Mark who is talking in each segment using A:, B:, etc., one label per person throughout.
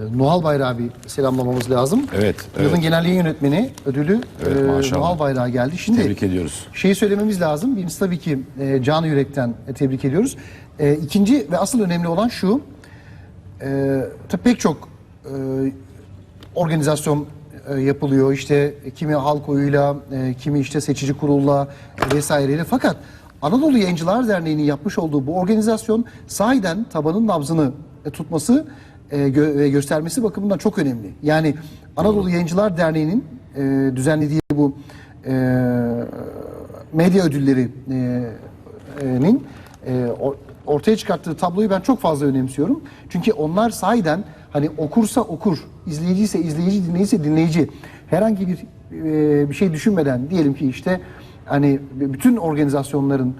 A: Nuhal Bayrağı bir selamlamamız lazım.
B: Evet,
A: Yılın
B: evet.
A: genel yayın yönetmeni ödülü
B: Evet,
A: e. Nuhal Bayrağı geldi. Şimdi
B: Tebrik ediyoruz.
A: Şeyi söylememiz lazım. Birincisi tabii ki e, canı yürekten e, tebrik ediyoruz. E, ikinci ve asıl önemli olan şu. E, tabii pek çok e, organizasyon e, yapılıyor. İşte kimi halk oyuyla, e, kimi işte seçici kurulla e, vesaireyle. Fakat Anadolu Yayıncılar Derneği'nin yapmış olduğu bu organizasyon sahiden tabanın nabzını e, tutması e, gö- göstermesi bakımından çok önemli. Yani Anadolu Yayıncılar Derneği'nin e, düzenlediği bu e, medya ödüllerinin e, or- ortaya çıkarttığı tabloyu ben çok fazla önemsiyorum. Çünkü onlar sahiden hani okursa okur, izleyiciyse izleyici, dinleyiciyse dinleyici herhangi bir e, bir şey düşünmeden diyelim ki işte hani bütün organizasyonların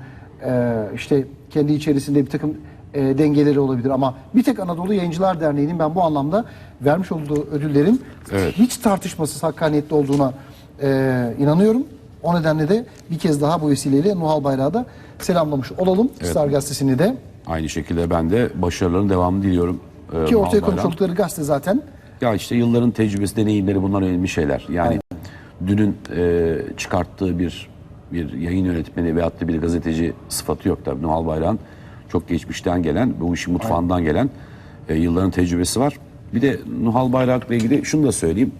A: e, işte kendi içerisinde bir takım e, dengeleri olabilir ama bir tek Anadolu Yayıncılar Derneği'nin ben bu anlamda vermiş olduğu ödüllerin
B: Evet.
A: hiç tartışmasız hakkaniyetli olduğuna e, inanıyorum. O nedenle de bir kez daha bu vesileyle Nuhal Bayrağı da selamlamış olalım. Star Gazetesi'ni de.
B: Aynı şekilde ben de başarıların devamını diliyorum. Ee,
A: Ki ortaya koymuş oldukları gazete zaten.
B: Ya işte yılların tecrübesi, deneyimleri bunlar önemli şeyler. Yani dünün e, çıkarttığı bir bir yayın yönetmeni veyahut da bir gazeteci sıfatı yok tabii. Nuhal Bayrak'ın çok geçmişten gelen, bu işin mutfağından gelen e, yılların tecrübesi var. Bir de Nuhal Bayrak'la ilgili şunu da söyleyeyim.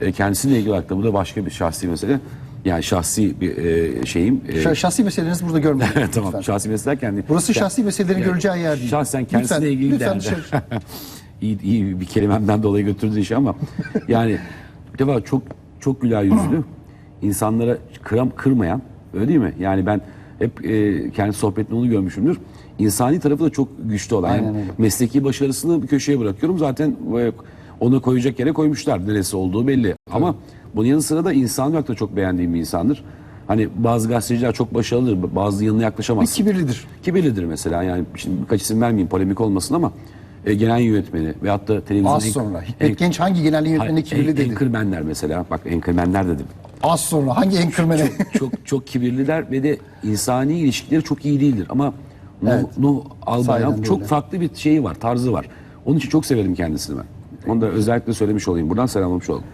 B: E, kendisiyle ilgili olarak da bu da başka bir şahsi mesele. Yani şahsi bir e, şeyim. e,
A: Şah- Şahsi meselelerinizi burada görmeyin.
B: tamam
A: lütfen.
B: şahsi mesele derken.
A: Burası şahsi meselelerin göreceği yer değil.
B: Şahsen kendisiyle
A: Lütfen,
B: ilgili
A: lütfen
B: derdi.
A: dışarı-
B: iyi, iyi bir kelimemden dolayı götürdü işi ama yani bir defa çok çok güler yüzlü insanlara kıram kırmayan öyle değil mi? Yani ben hep e, kendi sohbetinde onu görmüşümdür. İnsani tarafı da çok güçlü olan. Yani
A: öyle.
B: mesleki başarısını bir köşeye bırakıyorum. Zaten e, onu koyacak yere koymuşlar. Neresi olduğu belli. Ama bunun yanı sıra da insan olarak da çok beğendiğim bir insandır. Hani bazı gazeteciler çok başarılıdır. Bazı yanına
A: Bir
B: yaklaşamaz.
A: kibirlidir.
B: Kibirlidir mesela yani şimdi birkaç isim vermeyeyim polemik olmasın ama e, genel yönetmeni veyahut da
A: Az sonra. Hikmet Genç hangi genel yönetmenine kibirli dedi?
B: Enkırmenler mesela bak enkırmenler dedim.
A: Az sonra hangi enkırmene?
B: çok çok kibirliler ve de insani ilişkileri çok iyi değildir ama Nuh,
A: Evet.
B: Nuh Albayrak çok
A: öyle.
B: farklı bir şeyi var tarzı var. Onun için çok severim kendisini ben. Onu da özellikle söylemiş olayım buradan selamlamış olalım.